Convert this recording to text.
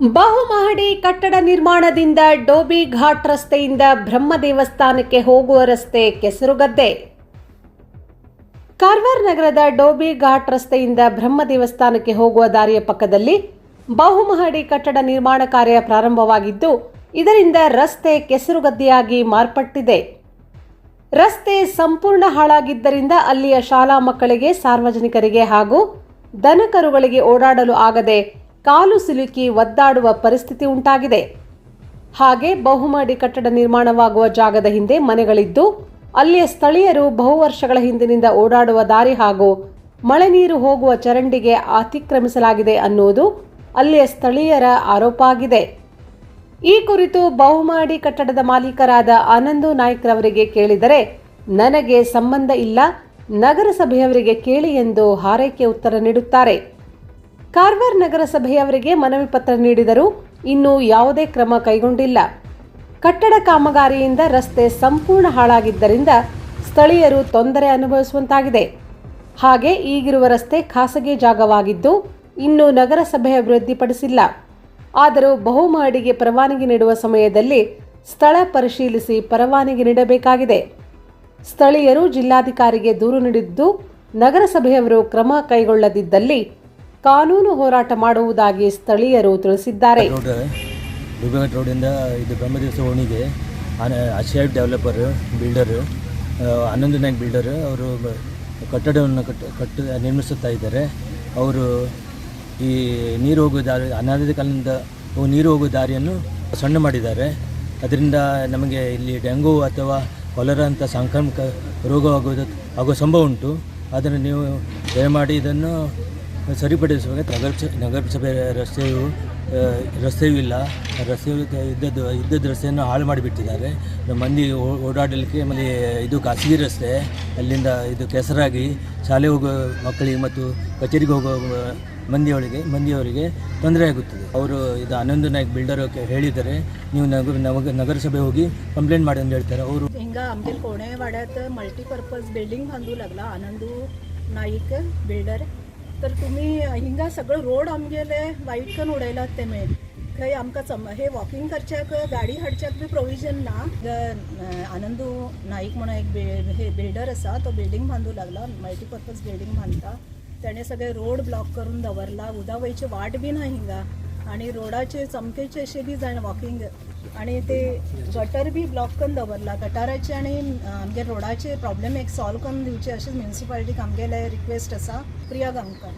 ಬಹುಮಹಡಿ ಕಟ್ಟಡ ನಿರ್ಮಾಣದಿಂದ ಡೋಬಿ ಘಾಟ್ ರಸ್ತೆಯಿಂದ ಬ್ರಹ್ಮ ದೇವಸ್ಥಾನಕ್ಕೆ ಹೋಗುವ ರಸ್ತೆ ಕೆಸರುಗದ್ದೆ. ಕಾರವಾರ ನಗರದ ಡೋಬಿ ಘಾಟ್ ರಸ್ತೆಯಿಂದ ಬ್ರಹ್ಮ ದೇವಸ್ಥಾನಕ್ಕೆ ಹೋಗುವ ದಾರಿಯ ಪಕ್ಕದಲ್ಲಿ ಬಹುಮಹಡಿ ಕಟ್ಟಡ ನಿರ್ಮಾಣ ಕಾರ್ಯ ಪ್ರಾರಂಭವಾಗಿದ್ದು, ಇದರಿಂದ ರಸ್ತೆ ಕೆಸರುಗದ್ದೆಯಾಗಿ ಮಾರ್ಪಟ್ಟಿದೆ. ರಸ್ತೆ ಸಂಪೂರ್ಣ ಹಾಳಾಗಿದ್ದರಿಂದ ಅಲ್ಲಿಯ ಶಾಲಾ ಮಕ್ಕಳಿಗೆ ಸಾರ್ವಜನಿಕರಿಗೆ ಹಾಗೂ ದನಕರುಗಳಿಗೆ ಓಡಾಡಲು ಆಗದೆ ಕಾಲು ಸಿಲುಕಿ ಒದ್ದಾಡುವ ಪರಿಸ್ಥಿತಿ ಉಂಟಾಗಿದೆ. ಹಾಗೆ ಬಹುಮಹಡಿ ಕಟ್ಟಡ ನಿರ್ಮಾಣವಾಗುವ ಜಾಗದ ಹಿಂದೆ ಮನೆಗಳಿದ್ದು, ಅಲ್ಲಿಯ ಸ್ಥಳೀಯರು ಬಹು ವರ್ಷಗಳ ಹಿಂದಿನಿಂದ ಓಡಾಡುವ ದಾರಿ ಹಾಗೂ ಮಳೆ ನೀರು ಹೋಗುವ ಚರಂಡಿಗೆ ಅತಿಕ್ರಮಿಸಲಾಗಿದೆ ಅನ್ನುವುದು ಅಲ್ಲಿಯ ಸ್ಥಳೀಯರ ಆರೋಪ ಆಗಿದೆ. ಈ ಕುರಿತು ಬಹುಮಾಡಿ ಕಟ್ಟಡದ ಮಾಲೀಕರಾದ ಆನಂದು ನಾಯ್ಕ್ರವರಿಗೆ ಕೇಳಿದರೆ, ನನಗೆ ಸಂಬಂಧ ಇಲ್ಲ, ನಗರಸಭೆಯವರಿಗೆ ಕೇಳಿ ಎಂದು ಹಾರೈಕೆ ಉತ್ತರ ನೀಡುತ್ತಾರೆ. ಕಾರವಾರ ನಗರಸಭೆಯವರಿಗೆ ಮನವಿ ಪತ್ರ ನೀಡಿದರೂ ಇನ್ನೂ ಯಾವುದೇ ಕ್ರಮ ಕೈಗೊಂಡಿಲ್ಲ. ಕಟ್ಟಡ ಕಾಮಗಾರಿಯಿಂದ ರಸ್ತೆ ಸಂಪೂರ್ಣ ಹಾಳಾಗಿದ್ದರಿಂದ ಸ್ಥಳೀಯರು ತೊಂದರೆ ಅನುಭವಿಸುವಂತಾಗಿದೆ. ಹಾಗೆ ಈಗಿರುವ ರಸ್ತೆ ಖಾಸಗಿ ಜಾಗವಾಗಿದ್ದು ಇನ್ನೂ ನಗರಸಭೆ ಅಭಿವೃದ್ಧಿಪಡಿಸಿಲ್ಲ. ಆದರೂ ಬಹುಮಹಡಿಗೆ ಪರವಾನಗಿ ನೀಡುವ ಸಮಯದಲ್ಲಿ ಸ್ಥಳ ಪರಿಶೀಲಿಸಿ ಪರವಾನಗಿ ನೀಡಬೇಕಾಗಿದೆ. ಸ್ಥಳೀಯರು ಜಿಲ್ಲಾಧಿಕಾರಿಗೆ ದೂರು ನೀಡಿದ್ದು ನಗರಸಭೆಯವರು ಕ್ರಮ ಕೈಗೊಳ್ಳದಿದ್ದಲ್ಲಿ ಕಾನೂನು ಹೋರಾಟ ಮಾಡುವುದಾಗಿ ಸ್ಥಳೀಯರು ತಿಳಿಸಿದ್ದಾರೆ. ದುರ್ಗಘಾಟ್ ರೋಡಿಂದ ಇದು ಬ್ರಹ್ಮದೇವಸ ಓಣಿಗೆ ಅಶೇಫ್ developer, builder Ananda Naik builder ಅವರು ಕಟ್ಟಡವನ್ನು ಕಟ್ಟ ಕಟ್ಟ, ನಿರ್ಮಿಸುತ್ತಾ ಇದ್ದಾರೆ. ಅವರು ಈ ನೀರು ಹೋಗುವ ದಾರಿ ಅನಾದಿ ಕಾಲದಿಂದ ನೀರು ಹೋಗುವ ದಾರಿಯನ್ನು ಸಣ್ಣ ಮಾಡಿದ್ದಾರೆ. ಅದರಿಂದ ನಮಗೆ ಇಲ್ಲಿ ಡೆಂಗು ಅಥವಾ ಕೊಲೆರಾ ಅಂತ ಸಾಂಕ್ರಾಮಿಕ ರೋಗವಾಗುವುದು ಆಗುವ ಸಂಭವ ಉಂಟು. ಅದನ್ನು ನೀವು ದಯಮಾಡಿ ಇದನ್ನು ಸರಿಪಡಿಸುವಾಗ ನಗರ ನಗರಸಭೆ ರಸ್ತೆಯು ರಸ್ತೆಯೂ ಇಲ್ಲ. ರಸ್ತೆಯು ಇದ್ದದ್ದು ಇದ್ದದ್ದು ರಸ್ತೆಯನ್ನು ಹಾಳು ಮಾಡಿಬಿಟ್ಟಿದ್ದಾರೆ. ಮಂದಿ ಓಡಾಡಲಿಕ್ಕೆ ಆಮೇಲೆ ಇದು ಖಾಸಗಿ ರಸ್ತೆ. ಅಲ್ಲಿಂದ ಇದು ಕೆಸರಾಗಿ ಶಾಲೆ ಹೋಗೋ ಮಕ್ಕಳಿಗೆ ಮತ್ತು ಕಚೇರಿಗೆ ಹೋಗೋ ಮಂದಿಯವರಿಗೆ ಮಂದಿಯವರಿಗೆ ತೊಂದರೆ ಆಗುತ್ತದೆ. ಅವರು ಇದು ಹನ್ನೊಂದು ನಾಯ್ಕ ಬಿಲ್ಡರ್ ಹೇಳಿದರೆ ನೀವು ನಗರ ನಗರಸಭೆ ಹೋಗಿ ಕಂಪ್ಲೇಂಟ್ ಮಾಡಿ ಅಂತ ಹೇಳ್ತಾರೆ. ಅವರು ಹಿಂಗೆ ಆಮೇಲೆ ಕೋಣೆ ವಾಡ್ಯಾತ ಮಲ್ಟಿಪರ್ಪಸ್ ಬಿಲ್ಡಿಂಗ್ ಅಂದು ಲಗ್ಲ. ಆನಂದು ನಾಯಕ್ ಬಿಲ್ಡರ್ तर तुम्ही हिंगा सगळं रोड आमगेले वाईट करून उडयलात तेमे खंय आमकां चम हे वॉकिंग करच्याक गाडी हाडच्याक बी प्रोविजन ना. ग- आनंदू नाईक म्हणून एक बिल्ड हे बिल्डर आसा तो बिल्डिंग बांधू लागला. मल्टीपर्पज बिल्डिंग बांधता. त्याने सगळे रोड ब्लॉक करून दवरला. उदा वयची वाट बी ना हिंगा. आणि रोडाचे चमकेचे असे बी जाण वॉकिंग आणि ते गटर बी ब्लॉक करून दवरला. गटाराचे आनी आमचे रोडाचे प्रॉब्लेम एक सॉल्व्ह करून दिवचे अशेंच म्युन्सिपाल्टीक आमगेले रिक्वेस्ट आसा प्रिया गांवकर.